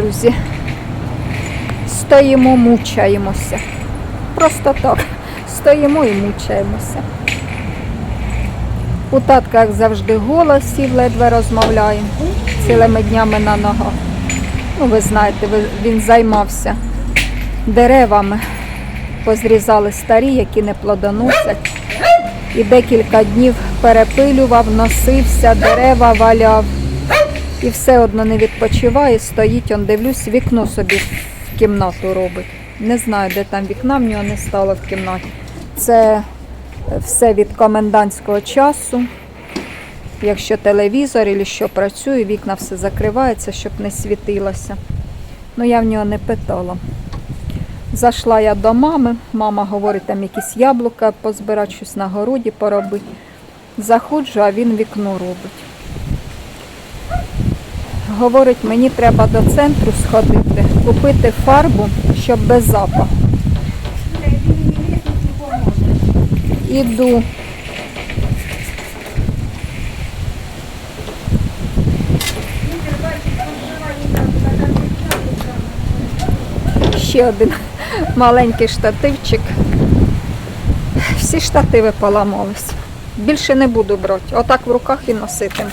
друзі. Стоїмо, мучаємося. Просто так. Стоїмо і мучаємося. У татка, як завжди, голос сів, ледве розмовляємо цілими днями на ногах. Ну, ви знаєте, він займався деревами, позрізали старі, які не плодоносять. І декілька днів перепилював, носився, дерева валяв. І все одно не відпочиває, стоїть, он дивлюсь, вікно собі в кімнату робить. Не знаю, де там вікна в нього не стало в кімнаті. Це все від комендантського часу. Якщо телевізор і що працює, вікна все закривається, щоб не світилося. Ну, я в нього не питала. Зайшла я до мами, мама говорить, там якісь яблука позбирати, щось на городі поробити. Заходжу, а він вікно робить. Говорить, мені треба до центру сходити, купити фарбу, щоб без запаху. Іду. Ще один маленький штативчик. Всі штативи поламались. Більше не буду брати. Отак в руках і носитиму.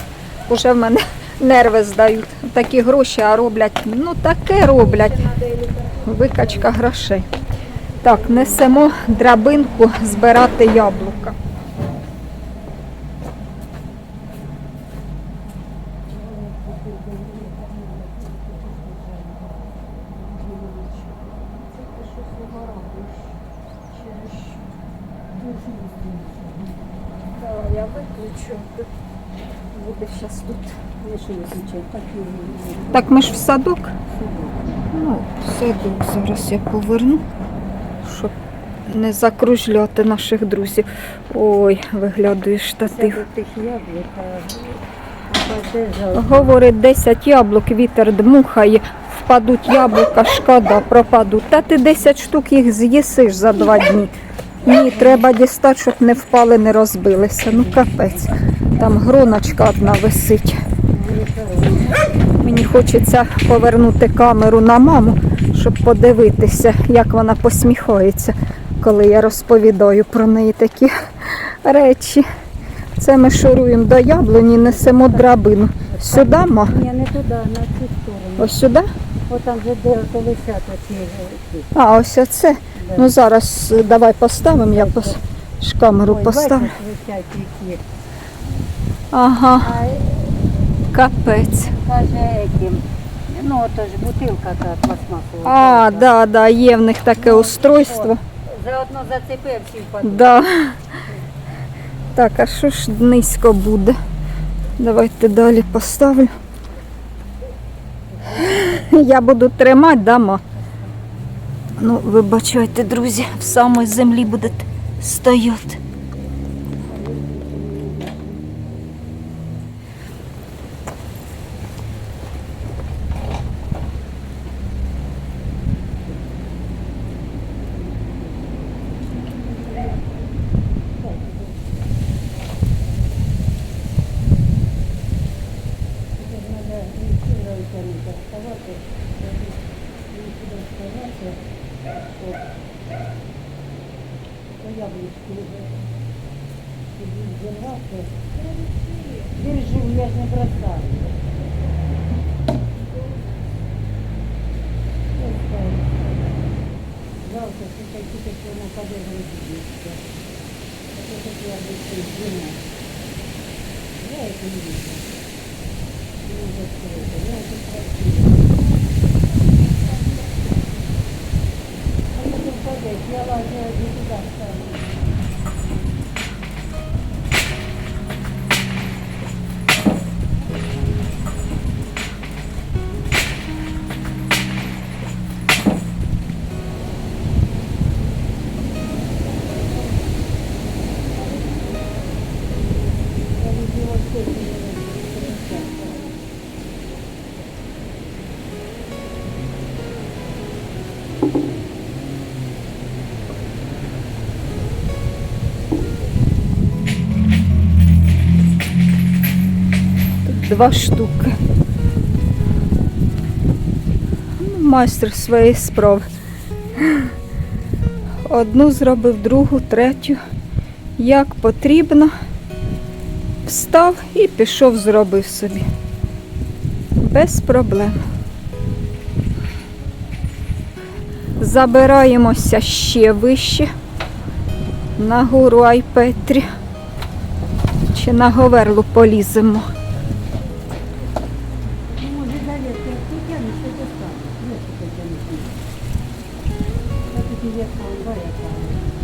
Уже в мене нерви здають. Такі гроші, а роблять, ну таке роблять. Викачка грошей. Так, несемо драбинку збирати яблука. Я виключу. Буде зараз тут. Так Так ми ж в садок. Ну, садок зараз я поверну, щоб не закружляти наших друзів. Ой, виглядає Це штатив. Говорить, 10 яблук вітер дмухає, впадуть яблука, шкода, пропадуть. Та ти 10 штук їх з'їсиш за два дні. Ні, треба дістати, щоб не впали, не розбилися. Ну капець. Там гроночка одна висить. Мені хочеться повернути камеру на маму, щоб подивитися, як вона посміхається, коли я розповідаю про неї такі речі. Це ми шуруємо до яблуні, несемо драбину. Сюди, ма? Ні, не туди, на цю сторону. Ось сюди? От там же де то оці. ці. А, ось оце. Да. Ну зараз е, давай поставимо, я пос... камеру Ой, поставлю. бачиш, висять які. Ага, капець. каже яким. Ну, ото ж бутилка та пластмасова. А, да, да, є в них таке устройство. Заодно зацепив всі. Да. Так, а що ж низько буде? Давайте далі поставлю. Я буду тримати, да, ма? Ну, вибачайте, друзі, в самій землі будете стояти. Держи, я же не бросаю. Жалко, что какие-то все равно подержаны здесь. Это как я обычно Я это не вижу. Ну, не вижу, что это. Два штуки. майстер своєї справи. Одну зробив, другу, третю. Як потрібно. Встав і пішов, зробив собі. Без проблем. Забираємося ще вище на гору Айпетрі. Чи на Говерлу поліземо. Я тут і вверх, а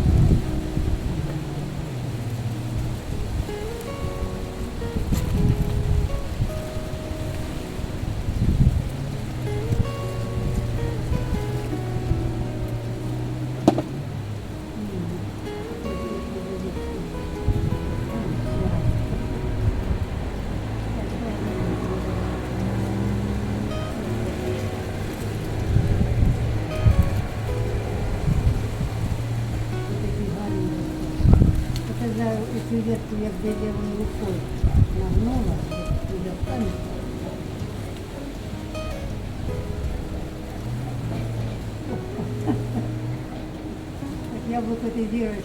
ты делаешь,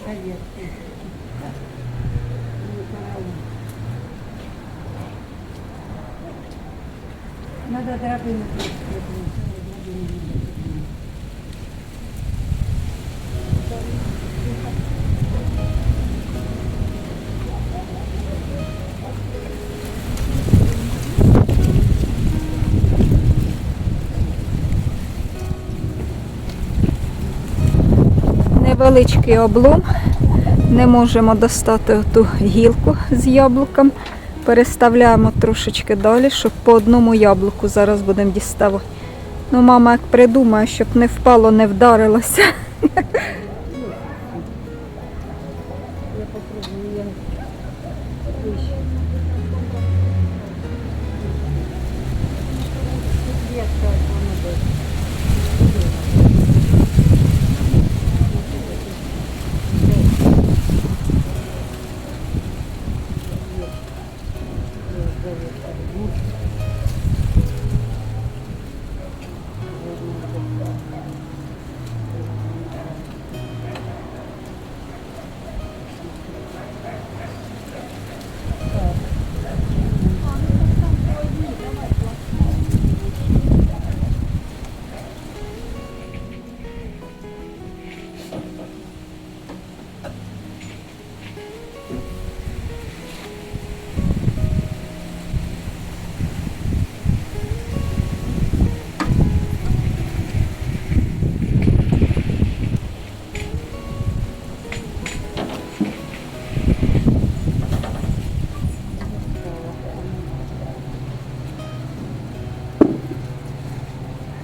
караул. Надо драбину Невеличкий облом. Не можемо достати ту гілку з яблуком. Переставляємо трошечки далі, щоб по одному яблуку зараз будемо діставати. Ну, мама як придумає, щоб не впало, не вдарилося.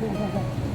О,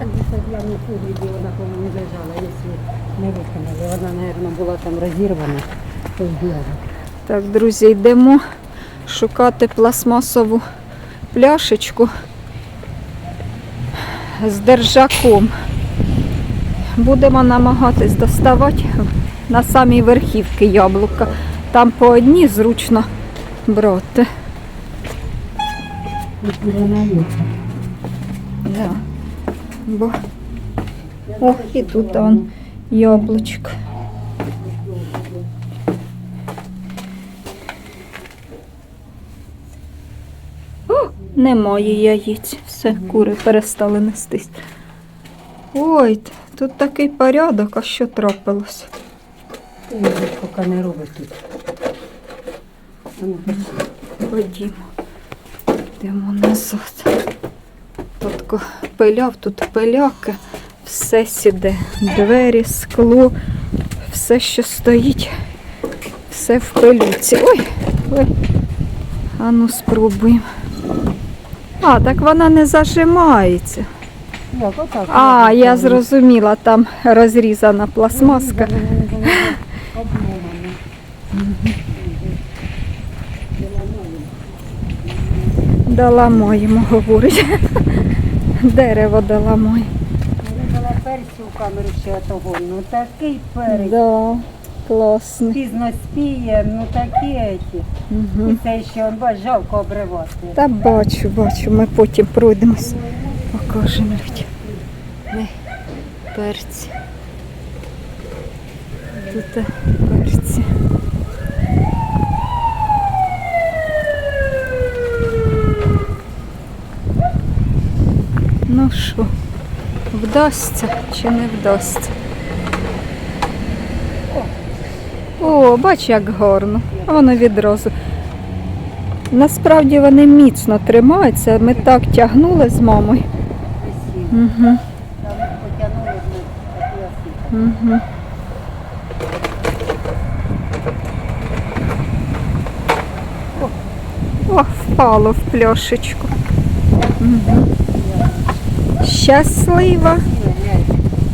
А я тут уже гляну вона, по-моєму, не лежала, якщо не виконали. Вона, мабуть, була там розірвана. Так, друзі, йдемо шукати пластмасову пляшечку з держаком. Будемо намагатись доставати на самій верхівки яблука. Там по одній зручно брати. Да. Бо... Ох, і тут он яблучко. О, немає яєць. Все, кури перестали нестись. Ой, тут такий порядок, а що трапилось? Же поки не робить тут. Ходімо. Йдемо назад. Тут пиляв, тут пиляки, все сіде. Двері, скло, все, що стоїть, все в пилюці. Ой, ой. А ну спробуємо. А, так вона не зажимається. А, я зрозуміла, там розрізана пластмаска. Доламаємо, говорить. Дерево доламаємо. Вибрала перцю у камеру ще того. Ну такий перець. Да, класний. Пізно спіє, ну такі еті. Угу. І це ще жалко обривати. Та бачу, бачу, ми потім пройдемось, покажемо людям. Перці. Тут е, перці. Ну що, вдасться чи не вдасться? О, бач, як гарно. А Воно відразу. Насправді вони міцно тримаються. Ми так тягнули з мамою. Угу, угу. О, впало в пляшечку. Угу. Щаслива.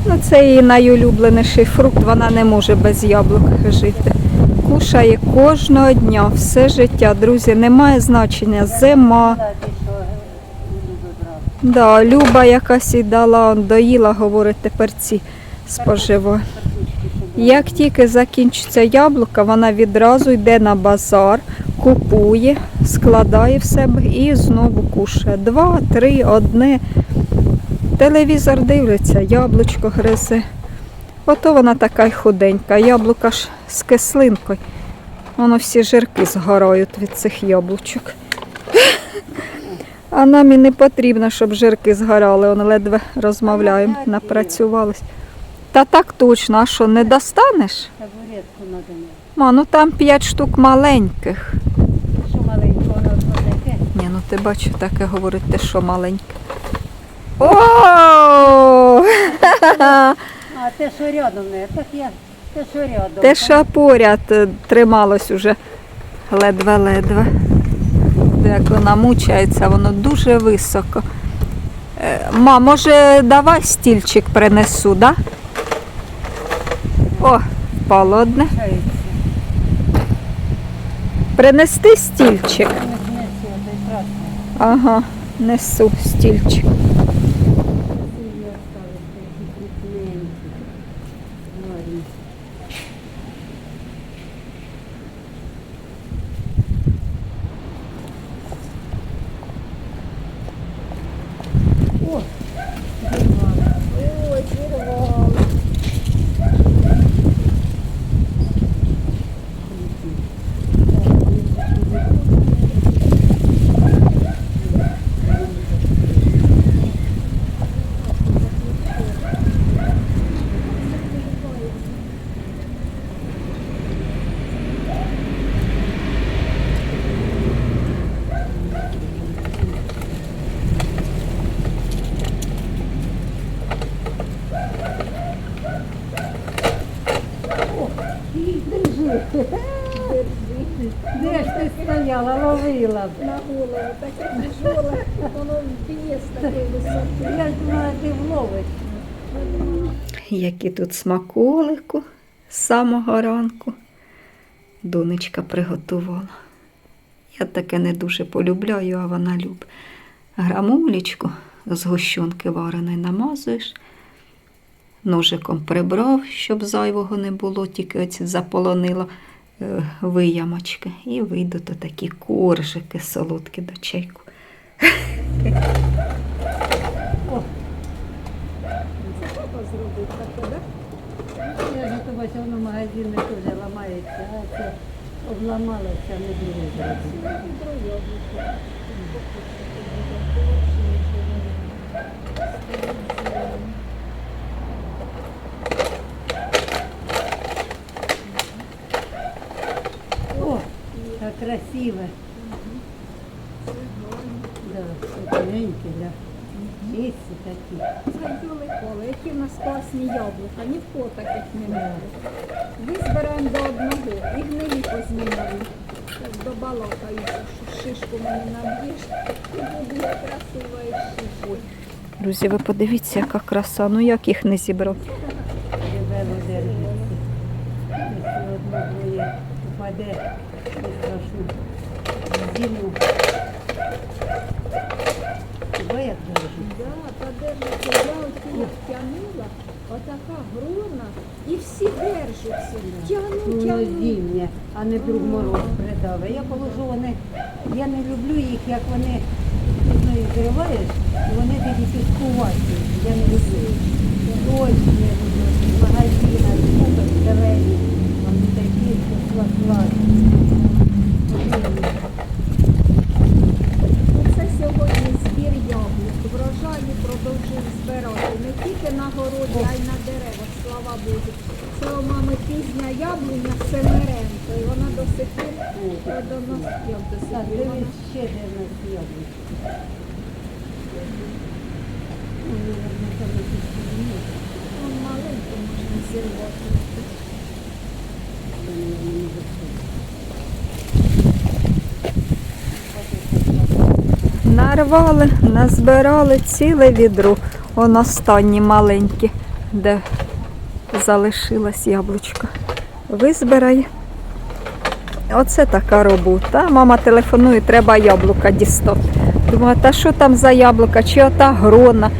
Ну, це її найулюбленіший фрукт, вона не може без яблук жити. Кушає кожного дня, все життя. Друзі, немає значення. Зима. Да, Люба якась і дала, доїла, говорить, тепер ці щоб Як тільки закінчиться яблука, вона відразу йде на базар, купує, складає в себе і знову кушає. Два, три, одне. Телевізор дивиться, яблучко гризе. Ото вона така й худенька. Яблука ж з кислинкою. Воно всі жирки згорають від цих яблучок. А нам і не потрібно, щоб жирки згорали. Он ледве розмовляємо, напрацювались. Та так точно, а що, не достанеш? Ма, ну там п'ять штук маленьких. Що маленько, воно таке. Ні, ну ти бачиш, таке говорить, те, що маленьке. О! А те, що рядом не, так я, те, що рядом. Те, що поряд е, трималось уже ледве-ледве. Як вона мучається, воно дуже високо. Е, Ма, може, давай стільчик принесу, да? О, впало одне. Принести стільчик. Ага, несу стільчик. Сильно осталось, такі крупненькі. Ладно. О, зірвала. Ой, зірвала. Де ж ти стояла, ловила? б? на голову, таке тяжеле, воно вес такий високий. Я ж думала, ти вловиш. Які тут смаколику з самого ранку. Донечка приготувала. Я таке не дуже полюбляю, а вона любить. Грамулечку з гущонки вареної намазуєш, ножиком прибрав, щоб зайвого не було, тільки оці заполонило виямочки. І вийдуть такі коржики солодкі до чайку. Да? Я тобі воно в магазині теж ламається, а не дуже зробити. Красиве. Да, тоненьке, да. Чисті такі. Зайдули коле, які в нас класні яблука, ні в таких немає. Визбираємо до одного і гнилі познімали. Щас добалакаюся, що шишку мені наб'єш, і буде красива і шишку. Друзі, ви подивіться, яка краса, ну як їх не зібрати. Дебело держиться. Якщо одно двоє упаде, не страшно. Зиму. Бо як держить? Да, та держиться, я оці як тягнула, отака грона, і всі держаться. Тягну, Воно тягну. зимнє, не друг мороз придаве. Я положу вони, я не люблю їх, як вони ну, зриваєш, вони такі піскуваті. Я не люблю. Ось не люблю. З магазина купить вони такі класні. Це сьогодні збір яблук. Врожаї продовжуємо збирати. Не тільки на городі, а й на деревах, слава Богу. Це у мами пізня яблуня Семеренко. І вона до сих пір е, до нас як до сих Маленьку можна зірвати. Нарвали, назбирали ціле відро. Он останні маленькі, де залишилась яблучко. Визбирай. Оце така робота. Мама телефонує, треба яблука дістати. Думаю, та що там за яблука, чи ота грона.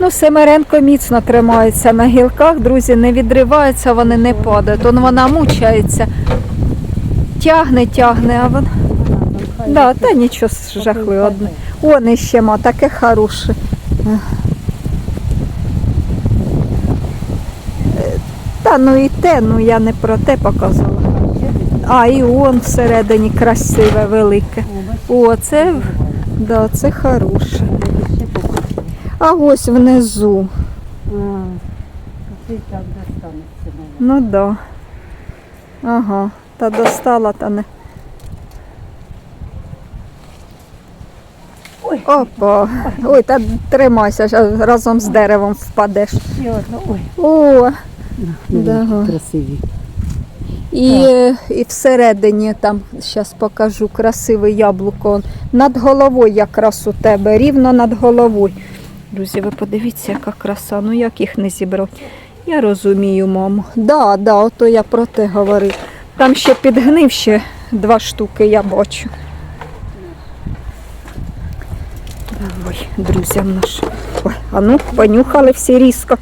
Ну, Семеренко міцно тримається на гілках, друзі, не відриваються, вони не падають. Он вона мучається. Тягне, тягне, а вона. Да, та нічого жахливого. Одне. Он іще ма, таке хороше. Е, Та ну і те, ну я не про те показала. А, і он всередині красиве, велике. О, це, да, це хороше. А ось внизу. І так Ну да. Ага, та достала, та не. Ой, Опа. Ой, та тримайся, разом з деревом впадеш. ще одно. Ой, О, да. Да. красиві. І, е, і всередині там зараз покажу красиве яблуко. Над головою якраз у тебе, рівно над головою. Друзі, ви подивіться, яка краса. Ну як їх не зібрати? Я розумію, мамо. Да, да, ото я про те говорив. Там ще підгнив ще два штуки, я бачу. Ой, друзям нашим. Ой, а ну, понюхали всі різко.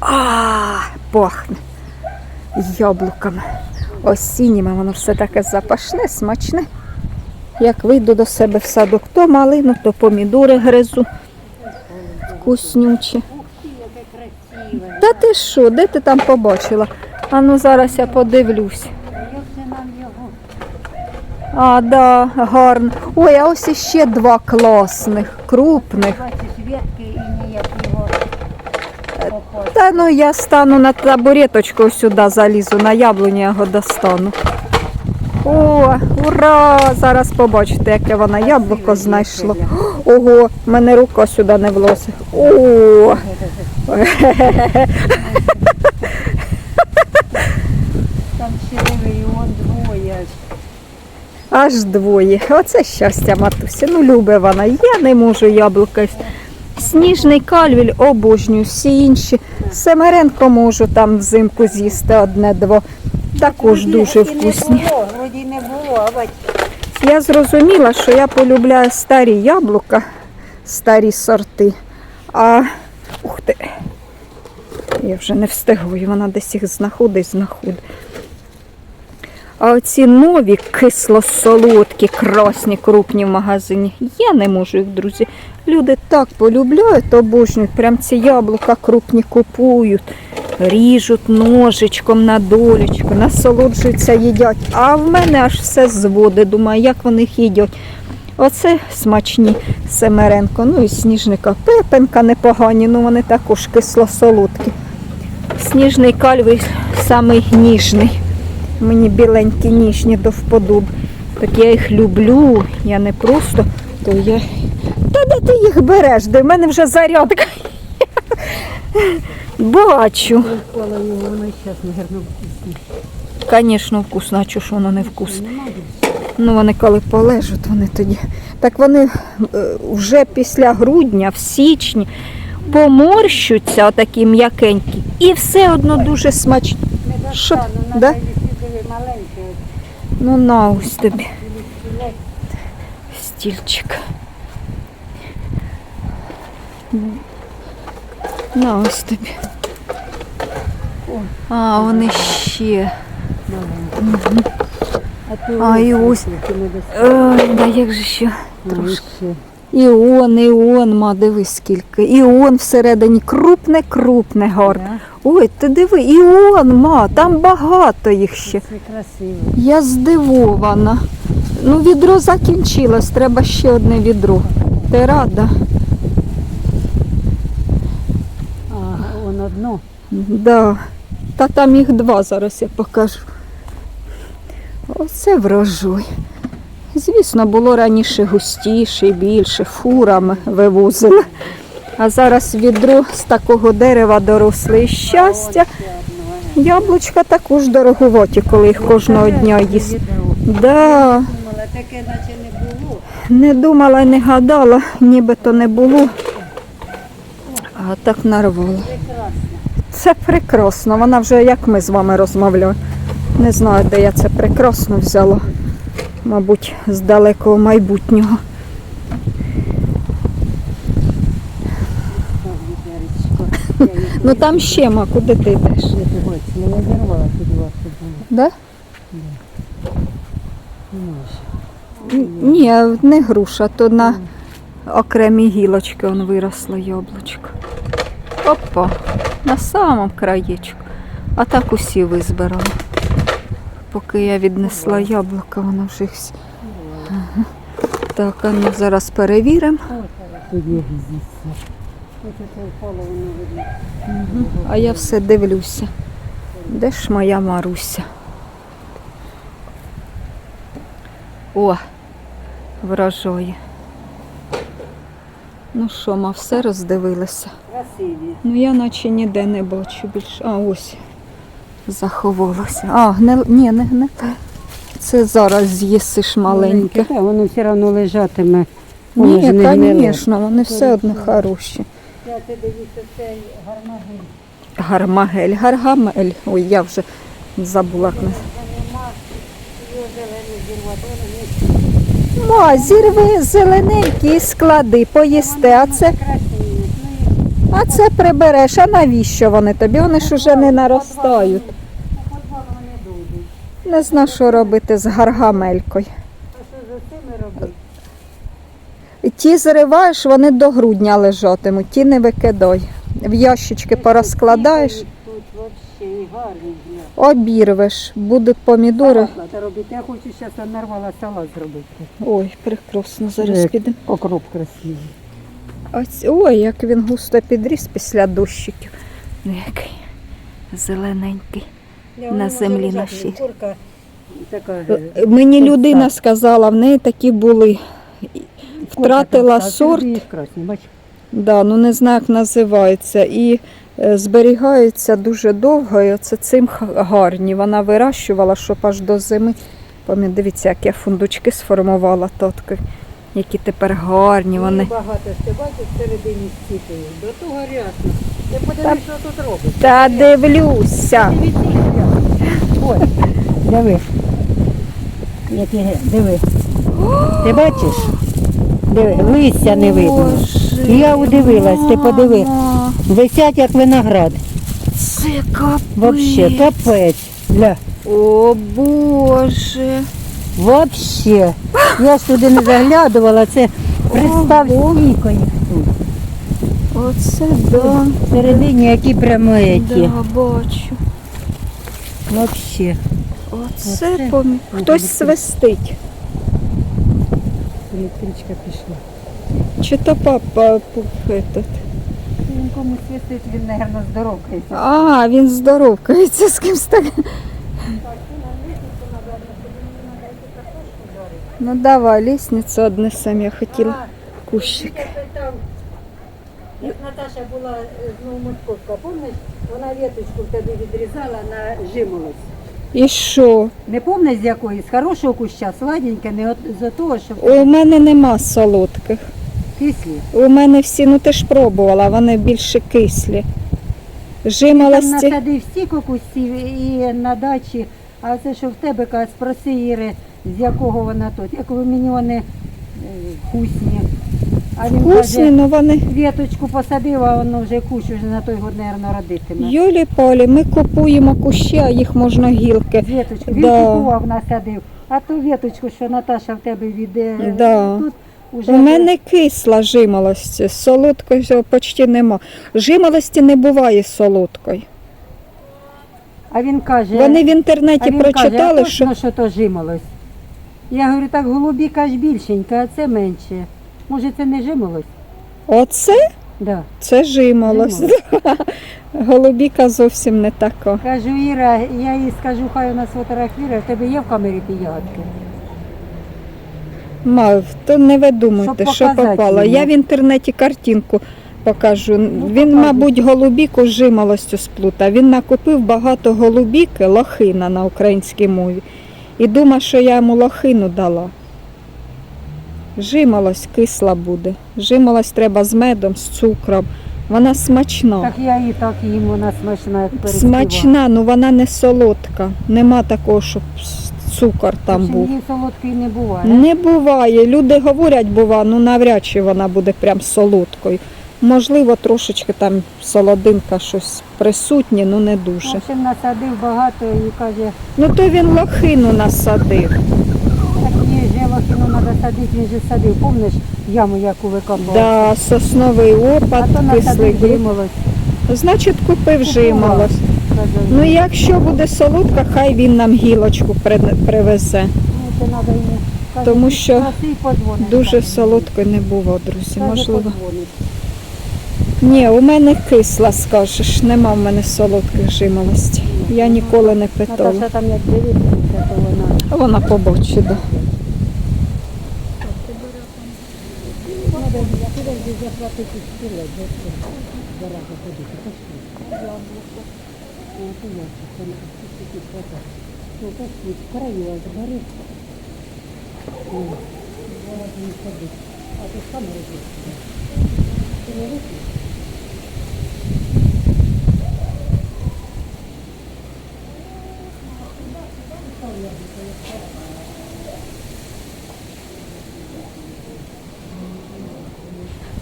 А, пахне яблуками. Осінніми воно все таке запашне, смачне. Як вийду до себе в садок, то малину, то помідори гризу. Вкуснючі. Та ти що, де ти там побачила? А ну зараз я подивлюсь. А, да, гарно. Ой, а ось іще два класних, крупних. Бачиш, ветки і ніяк його попасти. Та ну я стану на табуреточку сюди залізу, на яблуню я його достану. О, ура! Зараз побачите, яке воно яблуко знайшло. Ого, в мене рука сюди не влозить. О! Там і он двоє. Аж двоє. Оце щастя, матусі. Ну, любить вона. Я не можу яблука. Сніжний кальвіль обожнюю, всі інші. Семеренко можу там взимку з'їсти одне-два. Також дуже вкусні. Я зрозуміла, що я полюбляю старі яблука, старі сорти. А ух ти, я вже не встигаю, вона десь їх знаходить, знаходить. А оці нові кисло-солодкі, красні, крупні в магазині. Я не можу їх, друзі. Люди так полюбляють, обожнюють. Прям ці яблука крупні купують, ріжуть ножичком на долечку, насолоджуються, їдять. А в мене аж все зводить. Думаю, як вони їх їдять. Оце смачні семеренко. Ну і сніжника пепенка непогані, ну вони також кисло-солодкі. Сніжний кальвий самий ніжний. Мені біленькі ніжні до вподоби. Так я їх люблю. Я не просто, то я. Та де ти їх береш? Де в мене вже зарядка. Бачу. Звісно, вкусно, а чого ж воно не вкусне? Ну, вони коли полежать, вони тоді. Так вони е, вже після грудня, в січні, поморщуться, отакі м'якенькі, і все одно дуже смачні. Не Що достану, Да? Ну, на ось тобі стільчик. На ось тобі. А, вони ще. А і ось. Ой, да як же ще? Трошки. ще. Іон, іон, ма, дивись скільки. Іон всередині крупне, крупне гарне. Ой, ти диви, іон, ма, там багато їх ще. Це красиво. Я здивована. Ну, відро закінчилось, треба ще одне відро. Ти рада? Ага, он одно. Да. Та там їх два зараз я покажу. Оце врожай. Звісно, було раніше густіше, і більше, фурами вивозили. А зараз відро з такого дерева доросли. І щастя. Яблучка також дороговаті, коли їх кожного дня їсти. Да. Не було. Не думала, не гадала, нібито не було. А так нарвала. Це прекрасно. Вона вже як ми з вами розмовляємо. Не знаю, де я це прекрасно взяла. Мабуть, з далекого майбутнього. Так, Вітеречко. Я її Ну там ще ма, куди ти йдеш? не дивилась, я зірвала тоді вас. Да? Н- Ні, не груша, то на окремі гілочки он виросло яблучко. Опа, на самому краєчку. А так усі визбирала. Поки я віднесла яблука, воно вже всі. Ага. Так, а ну зараз перевіримо. Тоді. А я все дивлюся. Де ж моя Маруся? О, вражає. Ну що, ма, все роздивилася. Красиві. Ну я наче ніде не бачу більше. А ось заховалася. А, не, ні, не, не. Це зараз з'їсиш маленьке. Воно все одно лежатиме. Воно Ні, звісно, вони все одно хороші. Я ти дивіться, цей гармагель. Гармагель, гаргамель. Ой, я вже забула. Ма, зірви зелененькі і склади, поїсти, а це. Ну, а це прибереш. А навіщо вони тобі? Вони ж уже не наростають. подвал вони дойдуть. Не знаю, що робити з гаргамелькою. А що за цими робити? Ті зриваєш, вони до грудня лежатимуть, ті не викидай. В ящички порозкладаєш, обірвеш, будуть помідори. Салат робити. Я хочу зараз нарвала салат зробити. Ой, прекрасно, зараз підемо. Окроп красивий. Ось, ой, як він густо підріс після дощиків. Ну, Який зелененький. На землі нашій. Е, Мені людина сказала, в неї такі були. Втратила сорт, да, ну не знаю, як називається. І е, зберігаються дуже довго. І оце цим гарні. Вона вирощувала, щоб аж до зими. Пам'ятаю, дивіться, як я фундучки сформувала тотки, які тепер гарні. Вони. Багато ти бачиш всередині стіпою. До того рясно. Ти подивись, що тут робить. Та дивлюся. Ой, диви. Як диви. Ти бачиш? Диви, листя не видно. Я удивилась, ти подиви. Висять як виноград. Це капець. Вообще, капець. Гля. О Боже. Вообще. Я ж туди не заглядувала, це їх тут. Оце да. Всередині які прямо еті. Да, бачу. Вообще. Оце Оце. помі... Хтось свистить. Електричка пішла. Чи то папа пуп, этот. Він комусь свистить, він, мабуть, здоровкається. А, він здоровкається з кимсь так. жарить. Ну давай, лісницю однесем, я хотіла А, кущик. Вітя питав, Як Наташа була е, з Новомосковська, пам'ятаєш, вона віточку в тебе відрізала на жимолость. І що? Не пам'ятаєш з якої? З хорошого куща, сладеньке, не от, за того, що У мене нема солодких. кислі. У мене всі, ну ти ж пробувала, вони більше кислі. Там Жимолості. насадив стільки кустів і на дачі, а це що в тебе, каже, спроси Іри, з якого вона тут. Як ви мені вони е, вкусні. А він Вкусні, каже, ну вони. віточку посадив, а воно вже кущ вже на той год, мабуть, родитиме. Юлі Полі, ми купуємо кущі, а їх можна гілки. Віточку. Він Да. купував, насадив. А ту віточку, що Наташа в тебе від е, Да. тут уже У мене кисла жимолості, солодкої цього почти нема. Жимолості не буває солодкої. А він каже, Вони в а інтернеті він прочитали, каже, а що точно, що то жимолось. Я говорю, так голубіка ж більшенька, а це менше. Може, це не жимолось? оце Да. це жимолость. Голубіка зовсім не така. Кажу, Іра, я їй скажу, хай у нас фотографірує, в тебе є в камері ті ягодки? Мав, то не видумуйте, Щоб що показати попало. Я в інтернеті картинку покажу. Він, Ну, показуй. мабуть, голубіку з жимолостю сплутав. Він накупив багато голубіки, лохина на українській мові. І думав, що я йому лохину дала. Жимолость кисла буде. Жимолость треба з медом, з цукром. Вона смачна. Так я і так їм вона смачна, як переспіва. Смачна, ну вона не солодка. Нема такого, щоб цукор там Чим був. її солодкий не буває. Не буває. Люди говорять, бува, ну навряд чи вона буде прям солодкою. Можливо, трошечки там солодинка щось присутнє, ну не дуже. общем, насадив багато і каже, Ну то він лохину насадив. Їй треба садити, він же садив. Помниш яму, яку викопав? Да, сосновий А опад, то кислий жимолость. Значить, купив жимолость. Ну якщо буде солодка, хай він нам гілочку при- привезе. ну, це треба йому. Каже, Тому що спроси і подзвониш». Дуже Каже, солодкою не було, друзі. каже, Можливо. подзвониш. Ні, у мене кисла, скажеш, нема в мене солодких жимолості. Я ніколи не питала. Наташа там як дивиться, то вона. Вона побачить. Да. Треба заплатити стіле, де ходити. Пошли. Ну, то я це не пустити фото. Ну, пошли, бери. Ну, зараз не ходить. А ти сам робиш. Ти не?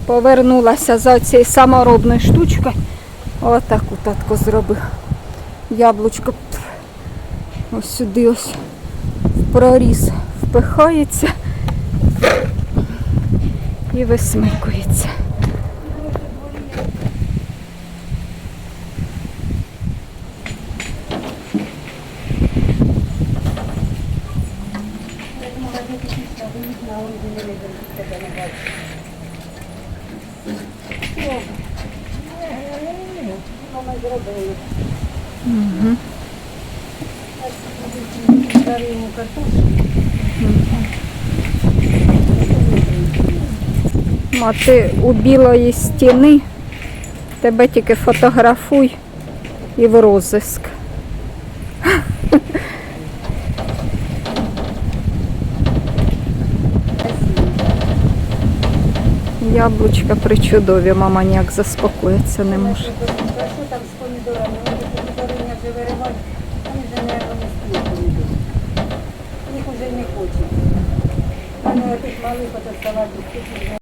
Повернулася за цією саморобною штучкою. Отаку татко зробив. Яблучко ось сюди ось в проріз впихається і висмикується. Картоплю. А ти у білої стіни тебе тільки фотографуй і в розиск. Яблучка причудові, мама ніяк заспокоїться не може. Їх вже